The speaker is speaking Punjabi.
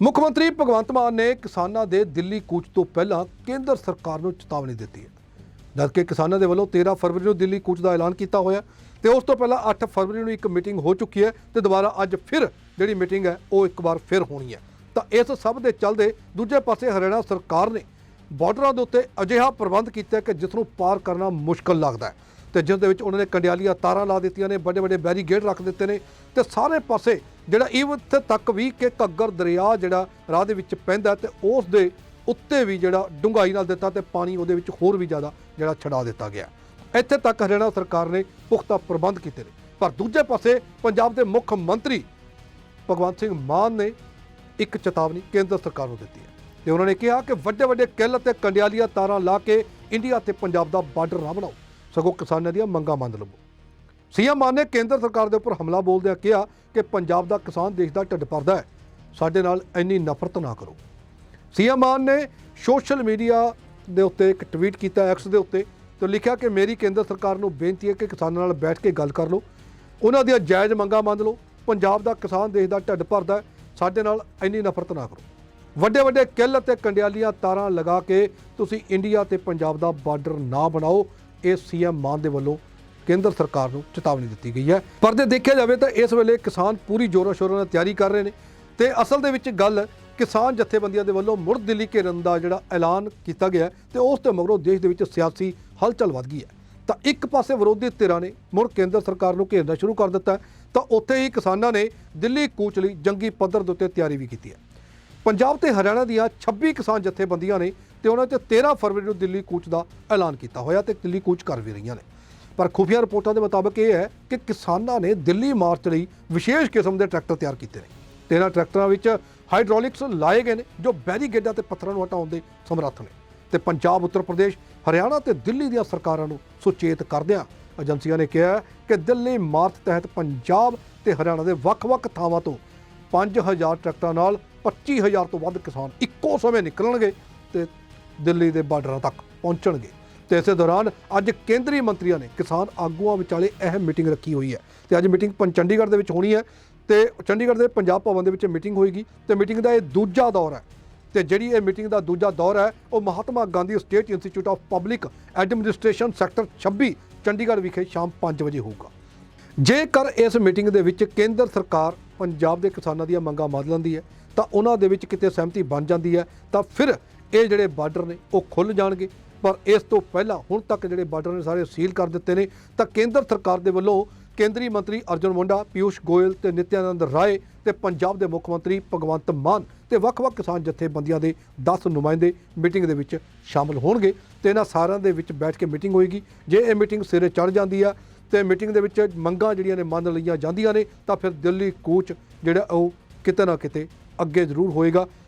ਮੁੱਖ ਮੰਤਰੀ ਭਗਵੰਤ ਮਾਨ ਨੇ ਕਿਸਾਨਾਂ ਦੇ ਦਿੱਲੀ ਕੂਚ ਤੋਂ ਪਹਿਲਾਂ ਕੇਂਦਰ ਸਰਕਾਰ ਨੂੰ ਚੇਤਾਵਨੀ ਦਿੱਤੀ ਹੈ। ਜਦਕਿ ਕਿਸਾਨਾਂ ਦੇ ਵੱਲੋਂ 13 ਫਰਵਰੀ ਨੂੰ ਦਿੱਲੀ ਕੂਚ ਦਾ ਐਲਾਨ ਕੀਤਾ ਹੋਇਆ ਤੇ ਉਸ ਤੋਂ ਪਹਿਲਾਂ 8 ਫਰਵਰੀ ਨੂੰ ਇੱਕ ਮੀਟਿੰਗ ਹੋ ਚੁੱਕੀ ਹੈ ਤੇ ਦੁਬਾਰਾ ਅੱਜ ਫਿਰ ਜਿਹੜੀ ਮੀਟਿੰਗ ਹੈ ਉਹ ਇੱਕ ਵਾਰ ਫਿਰ ਹੋਣੀ ਹੈ। ਤਾਂ ਇਸ ਸਭ ਦੇ ਚੱਲਦੇ ਦੂਜੇ ਪਾਸੇ ਹਰਿਆਣਾ ਸਰਕਾਰ ਨੇ ਬਾਰਡਰਾਂ ਦੇ ਉੱਤੇ ਅਜਿਹਾ ਪ੍ਰਬੰਧ ਕੀਤਾ ਕਿ ਜਿਸ ਨੂੰ ਪਾਰ ਕਰਨਾ ਮੁਸ਼ਕਲ ਲੱਗਦਾ ਹੈ ਤੇ ਜਿਸ ਦੇ ਵਿੱਚ ਉਹਨਾਂ ਨੇ ਕੰਡਿਆਲੀਆਂ ਤਾਰਾਂ ਲਾ ਦਿੱਤੀਆਂ ਨੇ ਵੱਡੇ ਵੱਡੇ ਬੈਰੀਗੇਡ ਰੱਖ ਦਿੱਤੇ ਨੇ ਤੇ ਸਾਰੇ ਪਾਸੇ ਜਿਹੜਾ ਈਵਨ ਇੱਥੇ ਤੱਕ ਵੀ ਕਿ ਘੱਗਰ ਦਰਿਆ ਜਿਹੜਾ ਰਾਹ ਦੇ ਵਿੱਚ ਪੈਂਦਾ ਤੇ ਉਸ ਦੇ ਉੱਤੇ ਵੀ ਜਿਹੜਾ ਡੂੰਘਾਈ ਨਾਲ ਦਿੱਤਾ ਤੇ ਪਾਣੀ ਉਹਦੇ ਵਿੱਚ ਹੋਰ ਵੀ ਜ਼ਿਆਦਾ ਜਿਹੜਾ ਛਡਾ ਦਿੱਤਾ ਗਿਆ। ਇੱਥੇ ਤੱਕ ਹਰਿਆਣਾ ਸਰਕਾਰ ਨੇ ਪੁਖਤਾ ਪ੍ਰਬੰਧ ਕੀਤੇ ਨੇ। ਪਰ ਦੂਜੇ ਪਾਸੇ ਪੰਜਾਬ ਦੇ ਮੁੱਖ ਮੰਤਰੀ ਭਗਵੰਤ ਸਿੰਘ ਮਾਨ ਨੇ ਇੱਕ ਚੇਤਾਵਨੀ ਕੇਂਦਰ ਸਰਕਾਰ ਨੂੰ ਦਿੱਤੀ ਹੈ ਤੇ ਉਹਨਾਂ ਨੇ ਕਿਹਾ ਕਿ ਵੱਡੇ ਵੱਡੇ ਕਿੱਲ ਤੇ ਕੰਡਿਆਲੀਆਂ ਤਾਰਾਂ ਲਾ ਕੇ ਇੰਡੀਆ ਤੇ ਪੰਜਾਬ ਦਾ ਬਾਰਡਰ ਨਾ ਬਣਾਓ। ਸਗੋਂ ਕਿਸਾਨਾਂ ਦੀਆਂ ਮੰਗਾਂ ਮੰਨ ਲਵੋ। ਸੀਐਮ ਮਾਨ ਨੇ ਕੇਂਦਰ ਸਰਕਾਰ ਦੇ ਉੱਪਰ ਹਮਲਾ ਬੋਲਦਿਆਂ ਕਿਹਾ ਕਿ ਪੰਜਾਬ ਦਾ ਕਿਸਾਨ ਦੇਸ਼ ਦਾ ਢਿੱਡ ਭਰਦਾ ਹੈ। ਸਾਡੇ ਨਾਲ ਇੰਨੀ ਨਫ਼ਰਤ ਨਾ ਕਰੋ। ਸੀਐਮ ਮਾਨ ਨੇ ਸੋਸ਼ਲ ਮੀਡੀਆ ਦੇ ਉੱਤੇ ਇੱਕ ਟਵੀਟ ਕੀਤਾ ਐਕਸ ਦੇ ਉੱਤੇ ਤੇ ਲਿਖਿਆ ਕਿ ਮੇਰੀ ਕੇਂਦਰ ਸਰਕਾਰ ਨੂੰ ਬੇਨਤੀ ਹੈ ਕਿ ਕਿਸਾਨਾਂ ਨਾਲ ਬੈਠ ਕੇ ਗੱਲ ਕਰ ਲਓ। ਉਹਨਾਂ ਦੀਆਂ ਜਾਇਜ਼ ਮੰਗਾਂ ਮੰਨ ਲਓ। ਪੰਜਾਬ ਦਾ ਕਿਸਾਨ ਦੇਸ਼ ਦਾ ਢਿੱਡ ਭਰਦਾ ਸਾਡੇ ਨਾਲ ਇੰਨੀ ਨਫ਼ਰਤ ਨਾ ਕਰੋ। ਵੱਡੇ ਵੱਡੇ ਕਿੱਲ ਅਤੇ ਕੰਡਿਆਲੀਆਂ ਤਾਰਾਂ ਲਗਾ ਕੇ ਤੁਸੀਂ ਇੰਡੀਆ ਤੇ ਪੰਜਾਬ ਦਾ ਬਾਰਡਰ ਨਾ ਬਣਾਓ, ਇਹ ਸੀਐਮ ਮਾਨ ਦੇ ਵੱਲੋਂ ਕੇਂਦਰ ਸਰਕਾਰ ਨੂੰ ਚੇਤਾਵਨੀ ਦਿੱਤੀ ਗਈ ਹੈ। ਪਰ ਜੇ ਦੇਖਿਆ ਜਾਵੇ ਤਾਂ ਇਸ ਵੇਲੇ ਕਿਸਾਨ ਪੂਰੀ ਜ਼ੋਰਾਂ ਸ਼ੋਰਾਂ ਨਾਲ ਤਿਆਰੀ ਕਰ ਰਹੇ ਨੇ ਤੇ ਅਸਲ ਦੇ ਵਿੱਚ ਗੱਲ ਕਿਸਾਨ ਜਥੇਬੰਦੀਆਂ ਦੇ ਵੱਲੋਂ ਮੁੜ ਦਿੱਲੀ ਘੇਰਨ ਦਾ ਜਿਹੜਾ ਐਲਾਨ ਕੀਤਾ ਗਿਆ ਹੈ ਤੇ ਉਸ ਤੋਂ ਮਗਰੋਂ ਦੇਸ਼ ਦੇ ਵਿੱਚ ਸਿਆਸੀ ਹਲਚਲ ਵੱਧ ਗਈ ਹੈ। ਤਾਂ ਇੱਕ ਪਾਸੇ ਵਿਰੋਧੀ ਧਿਰਾਂ ਨੇ ਮੁੜ ਕੇਂਦਰ ਸਰਕਾਰ ਨੂੰ ਘੇਰਨਾ ਸ਼ੁਰੂ ਕਰ ਦਿੱਤਾ ਤਾਂ ਉੱਥੇ ਹੀ ਕਿਸਾਨਾਂ ਨੇ ਦਿੱਲੀ ਕੂਚ ਲਈ ਜੰਗੀ ਪੱਧਰ ਦੇ ਉੱਤੇ ਤਿਆਰੀ ਵੀ ਕੀਤੀ ਹੈ। ਪੰਜਾਬ ਤੇ ਹਰਿਆਣਾ ਦੀਆਂ 26 ਕਿਸਾਨ ਜਥੇਬੰਦੀਆਂ ਨੇ ਤੇ ਉਹਨਾਂ 'ਚ 13 ਫਰਵਰੀ ਨੂੰ ਦਿੱਲੀ, ਕੂਚ ਦਾ ਐਲਾਨ ਕੀਤਾ ਹੋਇਆ ਤੇ ਦਿੱਲੀ, ਕੂਚ ਕਰ ਵੀ ਰਹੀਆਂ ਨੇ। ਪਰ ਖੁਫੀਆ ਰਿਪੋਰਟਾਂ ਦੇ ਮੁਤਾਬਕ ਇਹ ਹੈ ਕਿ ਕਿਸਾਨਾਂ ਨੇ ਦਿੱਲੀ ਮਾਰਚ ਲਈ ਵਿਸ਼ੇਸ਼ ਕਿਸਮ ਦੇ ਟਰੈਕਟਰ ਤਿਆਰ ਕੀਤੇ ਨੇ। ਤੇ ਇਹਨਾਂ ਟਰੈਕਟਰਾਂ ਵਿੱਚ ਹਾਈਡ੍ਰੋਲਿਕਸ ਲਾਏ ਗਏ ਨੇ, ਜੋ ਬੈਰੀਗੇਡਾਂ ਤੇ ਪੱਥਰਾਂ ਨੂੰ ਹਟਾਉਣ ਦੇ ਸਮਰੱਥ ਨੇ। ਤੇ ਪੰਜਾਬ, ਉੱਤਰ ਪ੍ਰਦੇਸ਼, ਹਰਿਆਣਾ ਤੇ ਦਿੱਲੀ ਦੀਆਂ ਸਰਕਾਰਾਂ ਨੂੰ ਸੁਚੇਤ ਕਰਦਿਆਂ ਏਜੰਸੀਆਂ ਨੇ ਕਿਹਾ ਕਿ ਦਿੱਲੀ ਮਾਰਚ ਤਹਿਤ ਪੰਜਾਬ ਤੇ ਹਰਿਆਣਾ ਦੇ ਵੱਖ-ਵੱਖ ਥਾਵਾਂ ਤੋਂ 5000 ਟਰੈਕਟਰਾਂ ਨਾਲ 25000 ਤੋਂ ਵੱਧ ਕਿਸਾਨ ਇੱਕੋ ਸਮੇਂ ਨਿਕਲਣਗੇ ਤੇ ਦਿੱਲੀ ਦੇ ਬਾਰਡਰਾਂ ਤੱਕ ਪਹੁੰਚਣਗੇ। ਤੇ ਇਸੇ ਦੌਰਾਨ ਅੱਜ ਕੇਂਦਰੀ ਮੰਤਰੀਆਂ ਨੇ ਕਿਸਾਨ ਆਗੂਆਂ ਵਿਚਾਲੇ ਅਹਿਮ ਮੀਟਿੰਗ ਰੱਖੀ ਹੋਈ ਹੈ ਤੇ ਅੱਜ ਮੀਟਿੰਗ ਪੰ, ਚੰਡੀਗੜ੍ਹ ਦੇ ਵਿੱਚ ਹੋਣੀ ਹੈ ਤੇ ਚੰਡੀਗੜ੍ਹ ਦੇ ਪੰਜਾਬ ਭਵਨ ਦੇ ਵਿੱਚ ਮੀਟਿੰਗ ਹੋਏਗੀ ਤੇ ਮੀਟਿੰਗ ਦਾ ਇਹ ਦੂਜਾ ਦੌਰ ਹੈ ਤੇ ਜਿਹੜੀ ਇਹ ਮੀਟਿੰਗ ਦਾ ਦੂਜਾ ਦੌਰ ਹੈ ਉਹ Mahatma Gandhi state institute of public administration sector 26 Chandigarh ਵਿਖੇ ਸ਼ਾਮ 5 ਵਜੇ ਹੋਊਗਾ। ਜੇਕਰ ਇਸ ਮੀਟਿੰਗ ਦੇ ਵਿੱਚ ਕੇਂਦਰ ਸਰਕਾਰ ਪੰਜਾਬ ਦੇ ਕਿਸਾਨਾਂ ਦੀਆਂ ਮੰਗਾਂ ਮੰਨ ਲੈਂਦੀ ਹੈ, ਤਾਂ ਉਹਨਾਂ ਦੇ ਵਿੱਚ ਕਿਤੇ ਸਹਿਮਤੀ ਬਣ ਜਾਂਦੀ ਹੈ, ਤਾਂ ਫਿਰ ਇਹ ਜਿਹੜੇ ਬਾਰਡਰ ਨੇ ਉਹ ਖੁੱਲ ਜਾਣਗੇ। ਪਰ ਇਸ ਤੋਂ ਪਹਿਲਾਂ ਹੁਣ ਤੱਕ ਜਿਹੜੇ ਬਾਰਡਰ ਨੇ ਸਾਰੇ ਸੀਲ ਕਰ ਦਿੱਤੇ ਨੇ, ਤਾਂ ਕੇਂਦਰ ਸਰਕਾਰ ਦੇ ਵੱਲੋਂ ਕੇਂਦਰੀ ਮੰਤਰੀ ਅਰਜੁਨ ਮੁੰਡਾ ਪਿਊਸ਼ ਗੋਇਲ ਤੇ ਨਿਤਿਆਨੰਦ ਰਾਏ ਤੇ ਪੰਜਾਬ ਦੇ ਮੁੱਖ ਮੰਤਰੀ ਭਗਵੰਤ ਮਾਨ ਤੇ ਵੱਖ-ਵੱਖ ਕਿਸਾਨ ਜਥੇਬੰਦੀਆਂ ਦੇ 10 ਨੁਮਾਇੰਦੇ ਮੀਟਿੰਗ ਦੇ ਵਿੱਚ ਸ਼ਾਮਲ ਹੋਣਗੇ ਤੇ ਇਹਨਾਂ ਸਾਰਿਆਂ ਦੇ ਵਿੱਚ ਬੈਠ ਕੇ ਮੀਟਿੰਗ ਹੋਏਗੀ। ਜੇ ਇਹ ਮੀਟਿੰਗ ਸਿਰੇ ਚੜ ਜਾਂਦੀ ਆ ਤੇ ਮੀਟਿੰਗ ਦੇ ਵਿੱਚ ਮੰਗਾਂ ਜਿਹੜੀਆਂ ਨੇ ਮੰਨ ਲਈਆਂ ਜਾਂਦੀਆਂ ਨੇ, ਤਾਂ ਫਿਰ ਦਿੱਲੀ ਕੂਚ ਜਿਹੜਾ ਉਹ ਕਿਤੇ ਨਾ ਕਿਤੇ ਅੱਗੇ ਜ਼ਰੂਰ ਹੋਏਗਾ।